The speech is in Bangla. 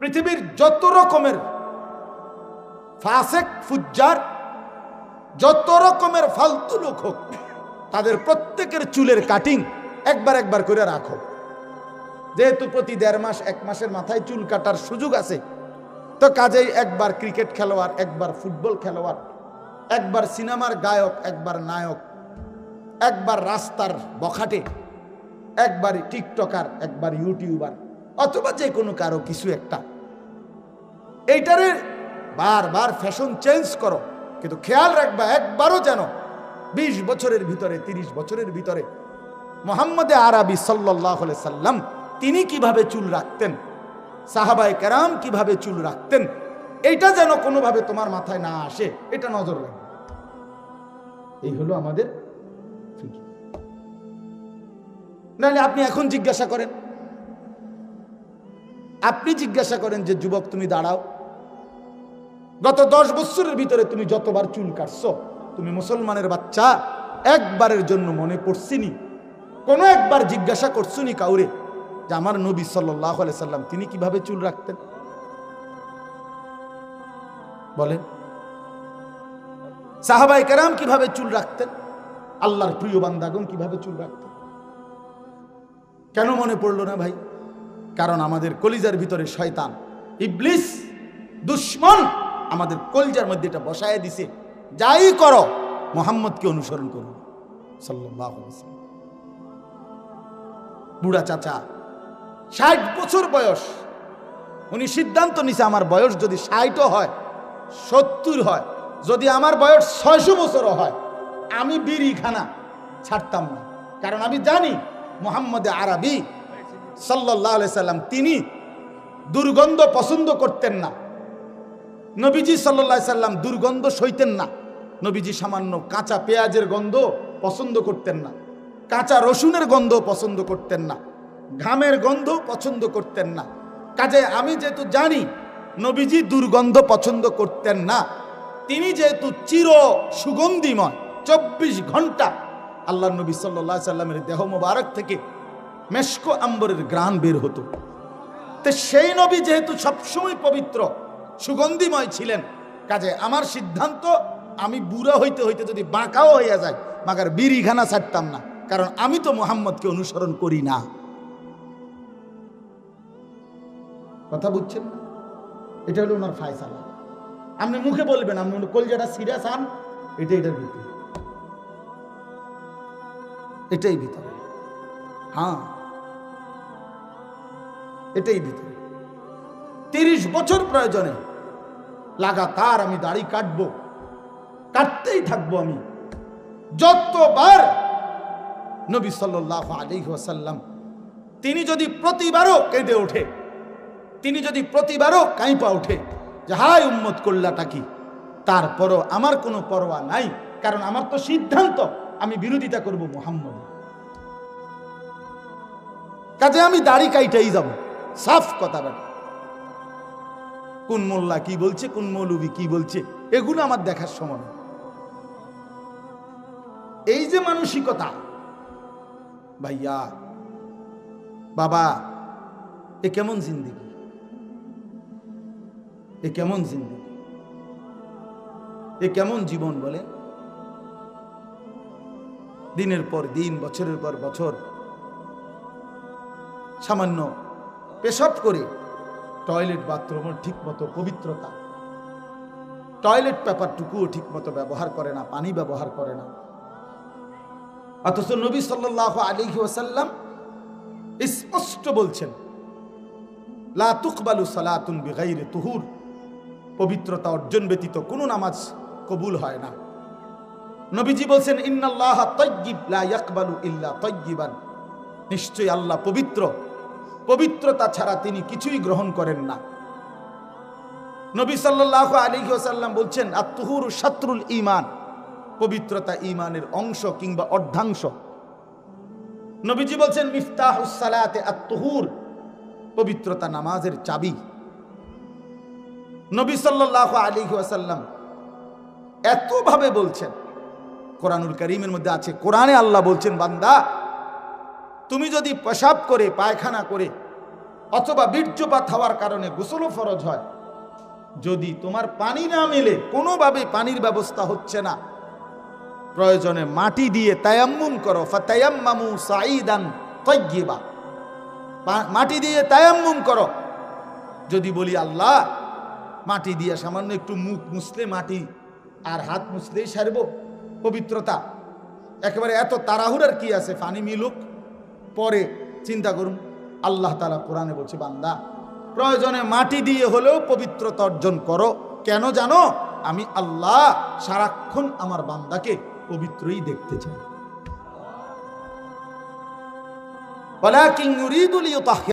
পৃথিবীর যত রকমের ফাসেক, ফুজ্জার, যত রকমের ফালতু লোক হোক, তাদের প্রত্যেকের চুলের কাটিং একবার একবার করে রাখো। যেহেতু প্রতি দেড় মাস, এক মাসের মাথায় চুল কাটার সুযোগ আছে, তো কাজেই একবার ক্রিকেট খেলোয়াড়, একবার ফুটবল খেলোয়াড়, একবার সিনেমার গায়ক, একবার নায়ক, একবার রাস্তার বখাটে, একবার টিকটকার, একবার ইউটিউবার অথবা যে কোনো কারও কিছু একটা। এইটারে বারবার ফ্যাশন চেঞ্জ করো। কিন্তু খেয়াল রাখবা, একবারও যেন বিশ বছরের ভিতরে, তিরিশ বছরের ভিতরে মোহাম্মদে আরবি সাল্লাহ সাল্লাম তিনি কীভাবে চুল রাখতেন সাহাবাই কেরাম কীভাবে চুল রাখতেন, এইটা যেন কোনোভাবে তোমার মাথায় না আসে, এটা নজর রাখবে। এই হলো আমাদের। নাহলে আপনি এখন জিজ্ঞাসা করেন আপনি জিজ্ঞাসা করেন যে, যুবক, তুমি দাঁড়াও। গত দশ বছরের ভিতরে তুমি যতবার চুল কাটছো, তুমি মুসলমানের বাচ্চা, একবারের জন্য মনে পড়ছিনি। কোনো একবার জিজ্ঞাসা করছুনি কাউরে যে, আমার নবী সাল্লাহ সাল্লাম, তিনি কীভাবে চুল রাখতেন? বলেন সাহাবাই কেরাম কীভাবে চুল রাখতেন? আল্লাহর প্রিয় বান্দাগণ কীভাবে চুল রাখতেন? কেন মনে পড়ল না ভাই? কারণ আমাদের কলিজার ভিতরে শয়তান। ইবলিস, দুশ্মন আমাদের কলিজার মধ্যে এটা বসায় দিছে। যাই করো, মোহাম্মদকে অনুসরণ করো। সাল্লাহ বুড়া চাচা, ষাট বছর বয়স। উনি সিদ্ধান্ত নিছে, আমার বয়স যদি ষাটও হয়, সত্তর হয়, যদি আমার বয়স ছয়শো বছরও হয়, আমি বিড়ি খানা ছাড়তাম না। কারণ আমি জানি, মোহাম্মদে আরবি সাল্লাহ সাল্লাম, তিনি দুর্গন্ধ পছন্দ করতেন না। নবীজি সাল্লা সাল্লাম দুর্গন্ধ সইতেন না। নবীজি সামান্য কাঁচা পেঁয়াজের গন্ধ পছন্দ করতেন না। কাঁচা রসুনের গন্ধ পছন্দ করতেন না। ঘামের গন্ধ পছন্দ করতেন না। কাজে আমি যেহেতু জানি, নবীজি দুর্গন্ধ পছন্দ করতেন না। তিনি যেহেতু চির সুগন্ধিময়, চব্বিশ ঘণ্টা আল্লাহ নবী সাল্লা সাল্লামের দেহ মোবারক থেকে মেশকো আম্বরের গ্রাণ বের হতো। তো সেই নবী যেহেতু সবসময় পবিত্র, সুগন্ধিময় ছিলেন, কাজে আমার সিদ্ধান্ত, আমি বুড়া হইতে হইতে যদি বাঁকাও হইয়া যায়, মাগার বিড়িখানা ছাড়তাম না, কারণ আমি তো মোহাম্মদকে অনুসরণ করি না। কথা বুঝছেন এটা হলো ওনার ফায়সালা। আপনি মুখে বলবেন, আপনি কলজাটা সিরিয়াস আন এটা এটার ভিতরে। এটাই ভিতরে। হ্যাঁ। এটাই ভিতরে তিরিশ বছর প্রয়োজনে লাগাতার আমি দাড়ি কাটবো, কাটতেই থাকব আমি। যতবার নবী সাল্লাহ আলী ওয়াসাল্লাম তিনি যদি প্রতিবারও কেঁদে ওঠে, তিনি যদি প্রতিবারও কাঁপা ওঠে, যে হাই উম্মত করলাটা কি? তারপরও আমার কোনো পরোয়া নাই, কারণ আমার তো সিদ্ধান্ত, আমি বিরোধিতা করব মোহাম্মদ। কাজে আমি দাড়ি কাইটাই যাব। সাফ কথা বেটা কোন মোল্লা কি বলছে, কোন মৌলবী কি বলছে, এগুলো আমার দেখার সময় এই যে মানসিকতা, ভাইয়া, বাবা, এ কেমন জিন্দিগি? এ কেমন জিন্দিগি? এ কেমন জীবন বলে? দিনের পর দিন, বছরের পর বছর, সামান্য পেশাব করে টয়লেট বাথরুমের ঠিক মতো পবিত্রতা। টয়লেট পেপারটুকুও ঠিক মতো ব্যবহার করে না, পানি ব্যবহার করে না। অথচ নবী সাল্লাহ আলিহি ওসাল্লাম স্পষ্ট বলছেন, লা তুকবালু সালাতুন বিগাইরে তুহুর। পবিত্রতা অর্জন ব্যতীত কোনো নামাজ কবুল হয় না। নবীজি বলছেন, ইন্নাল্লাহ তয়্যিব লা ইয়াকবালু ইল্লা তয়্যিবান নিশ্চয়ই আল্লাহ পবিত্র। পবিত্রতা ছাড়া তিনি কিছুই গ্রহণ করেন না। নবী সাল্লাহ আলী সাল্লাম বলছেন আত্মহুর শত্রুল ইমান পবিত্রতা ইমানের অংশ কিংবা অর্ধাংশ। নবীজি বলছেন মিফতাহুসালাতে আত্মহুর পবিত্রতা নামাজের চাবি। নবী সাল্লাহ আলী সাল্লাম এতভাবে বলছেন, কোরআনুল করিমের মধ্যে আছে, কোরআনে আল্লাহ বলছেন, বান্দা তুমি যদি পেশাব করে, পায়খানা করে অথবা বীর্যপাত হওয়ার কারণে গোসলও ফরজ হয়, যদি তোমার পানি না মেলে, কোনোভাবে পানির ব্যবস্থা হচ্ছে না, প্রয়োজনে মাটি দিয়ে তায়াম্মুম করো, ফাতায়াম্মামু সাঈদান পা- মাটি দিয়ে তায়াম্মুম করো। যদি বলি, আল্লাহ, মাটি দিয়ে সামান্য একটু মুখ মুছলে মাটি আর হাত মুছলেই সারব পবিত্রতা। একেবারে এত তাড়াহুড়ার কি আছে? পানি মিলুক। পরে চিন্তা করুন আল্লাহ তালা কোরআনে বলছে বান্দা প্রয়োজনে মাটি দিয়ে হলেও পবিত্রতা অর্জন করো কেন জানো আমি আল্লাহ সারাক্ষণ আমার বান্দাকে পবিত্রই দেখতে চাই ولكن يريد ليطهر